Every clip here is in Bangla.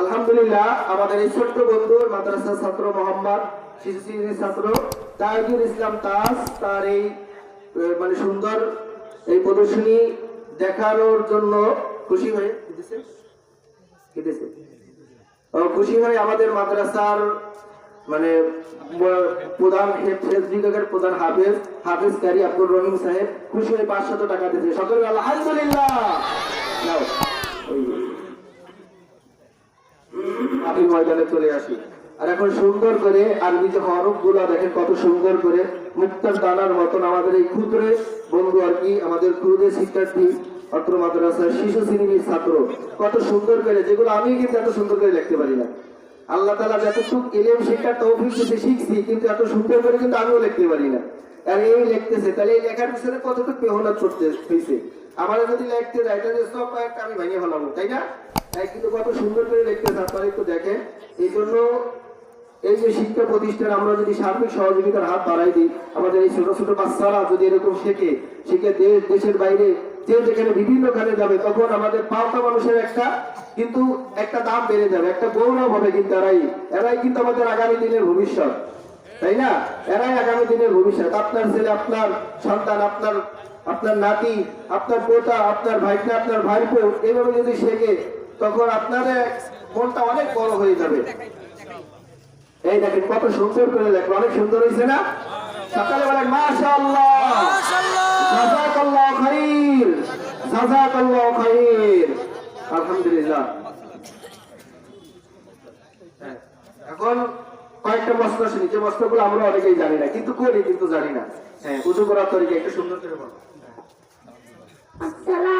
আলহামদুলিল্লাহ, আমাদের এই ছোট্ট বন্ধুর মাদ্রাসার ছাত্র মোহাম্মদ ছাত্র তাহিদুল ইসলাম তাস তার এই মানে সুন্দর এই প্রদর্শনী দেখানোর জন্য খুশি হয়ে? খুশি হয়ে আমাদের মাদ্রাসার মানে প্রধান বিভাগের প্রধান হাফেজ হাফেজ কারি আব্দুর রহিম সাহেব খুশি হয়ে পাঁচশত টাকা দিয়েছে। সকলে আলহামদুলিল্লাহ। ময়দানে চলে আসি। আর এখন সুন্দর করে আরবিতে হরফগুলা দেখেন কত সুন্দর করে। মুক্তার দানার মতন আমাদের এই ক্ষুদ্রে বন্ধু আর কি, আমাদের ক্ষুদ্রে শিক্ষার্থী, অত্র মাদ্রাসার শিশু শ্রেণির ছাত্র। কত সুন্দর করে, যেগুলো আমি কিন্তু এত সুন্দর করে লিখতে পারি না। আল্লাহ তালা যতটুক এলেম, শিক্ষার তৌফিক দিতে শিখছি, কিন্তু এত সুন্দর করে কিন্তু আমিও লিখতে পারি না। আর এই লিখতেছে, তাহলে এই লেখার পিছনে কতটুকু মেহনত করতে হয়েছে আমার যদি লিখতে যাই তাহলে সব কয়েকটা আমি ভেঙে ফেলাবো, তাই না? এরাই। কিন্তু আমাদের আগামী দিনের ভবিষ্যৎ, তাই না? এরাই আগামী দিনের ভবিষ্যৎ। আপনার ছেলে, আপনার সন্তান, আপনার আপনার নাতি, আপনার পোতা, আপনার ভাইটা আপনার ভাইপো এইভাবে যদি শেখে তখন আপনাদের মনটা অনেক বড় হয়ে যাবে। এই দেখেন কত সুন্দর করে লেখলো অনেক সুন্দর হয়েছে না? সকালে বলেন মাশাআল্লাহ। জাযাকাল্লাহ খাইর জাযাকাল্লাহ খাইর। আলহামদুলিল্লাহ। হ্যাঁ, এখন কয়েকটা মস্ত আছে যে মস্তগুলো আমরা অনেকেই জানি না কিন্তু করি কিন্তু জানি না। হ্যাঁ উজু করার তরিকা একটু সুন্দর করে বলো। আসসালামু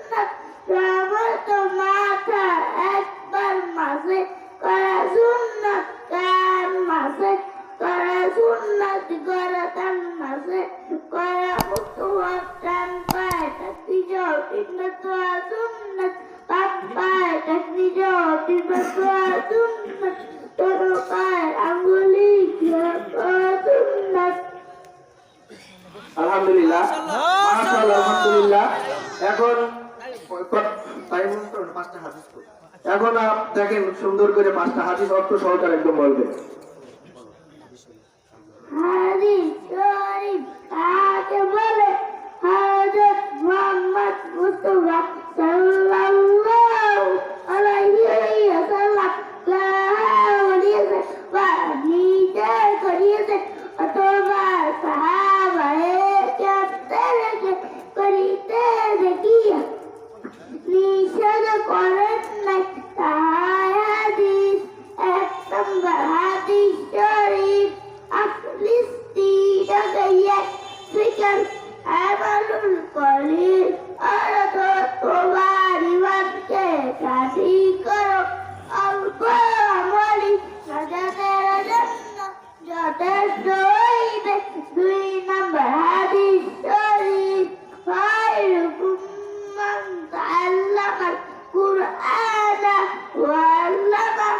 আলহামদুলিল্লাহ। আলহামদুলিল্লাহ। এখন টাইম তো পাঁচটা হাদিস। তো। এখন দেখেন সুন্দর করে পাঁচটা হাদিস অর্থ সহকারে একদম বলবেন มุสวะสัลลัลลอฮุอะลัยฮิวะสัลลัม যথেষ্ট হইবে দুই নম্বর হাদিস শরীফ خيركم من تعلم القرآن وعلمه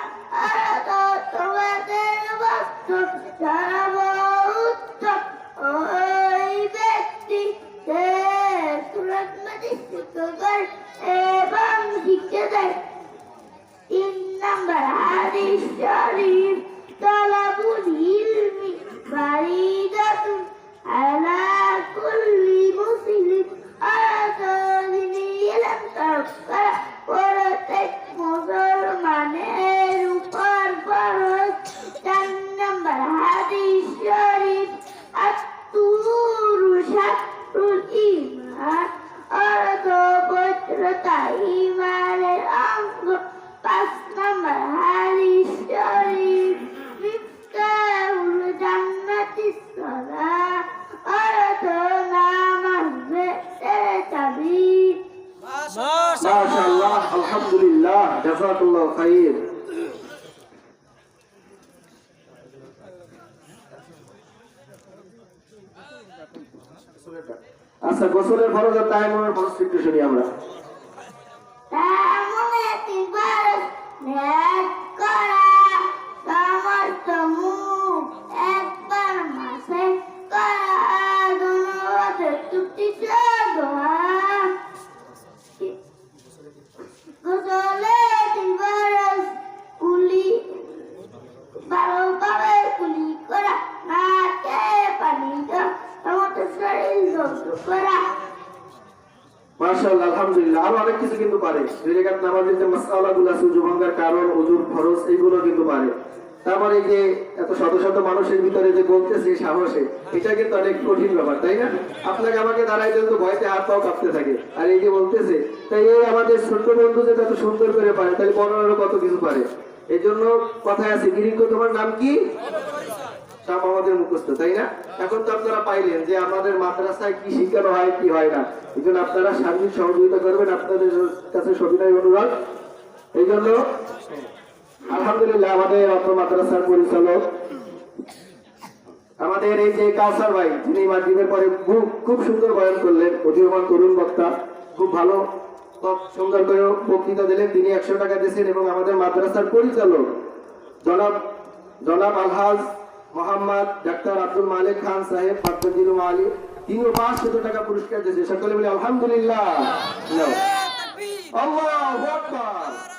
أرض তোমাদের বাস্তব সর্বোত্তম ওই ব্যক্তি যে সুরত মধ্যে শিক্ষা করে এবং শিক্ষা দেয় তিন নম্বর হাদিস আলহামদুলিল্লাহ জাজাকুল্লাহ আচ্ছা গোসলের ফরজের টাইম ফরজ একটু শুনি আমরা। আলহামদুলিল্লাহ। আরও অনেক কিছু কিন্তু পারে। নামাজের যে আছে কারণ এইগুলো কিন্তু পারে। তারপরে যে এত শত শত মানুষের ভিতরে যে বলতেছে সাহসে, এটা কিন্তু অনেক কঠিন ব্যাপার, তাই না? আপনাকে আমাকে দাঁড়াই কিন্তু ভয়তে হাত পাও কাঁপতে থাকে। আর এই যে বলতেছে, তাই এই আমাদের ছোট্ট বন্ধু যে সুন্দর করে পারে, তাহলে বড় কত কিছু পারে? এই জন্য কথায় আছে গিরিঙ্গ তোমার নাম কি? সব আমাদের মুখস্থ, তাই না? এখন তো আপনারা পাইলেন যে আমাদের মাদ্রাসায় কি শিখানো হয়, কি হয় না। এই জন্য আপনারা সার্বিক সহযোগিতা করবেন, আপনাদের কাছে সবিনয় অনুরোধ। এই জন্য আলহামদুলিল্লাহ আমাদের অত্র মাদ্রাসার পরিচালক, আমাদের এই যে কাউসার ভাই, যিনি মাধ্যমের পরে খুব খুব সুন্দর বয়ান করলেন, অধীরমান তরুণ বক্তা, খুব ভালো সুন্দর করে বক্তৃতা দিলেন, তিনি একশো টাকা দিয়েছেন এবং আমাদের মাদ্রাসার পরিচালক জনাব জনাব আলহাজ মোহাম্মদ ডাক্তার আব্দুল মালিক খান সাহেব ফাতদিন আলী পাঁচ পাঁচশত টাকা পুরস্কার দিয়েছে। সকলে বলে আলহামদুলিল্লাহ। আল্লাহ আকবার।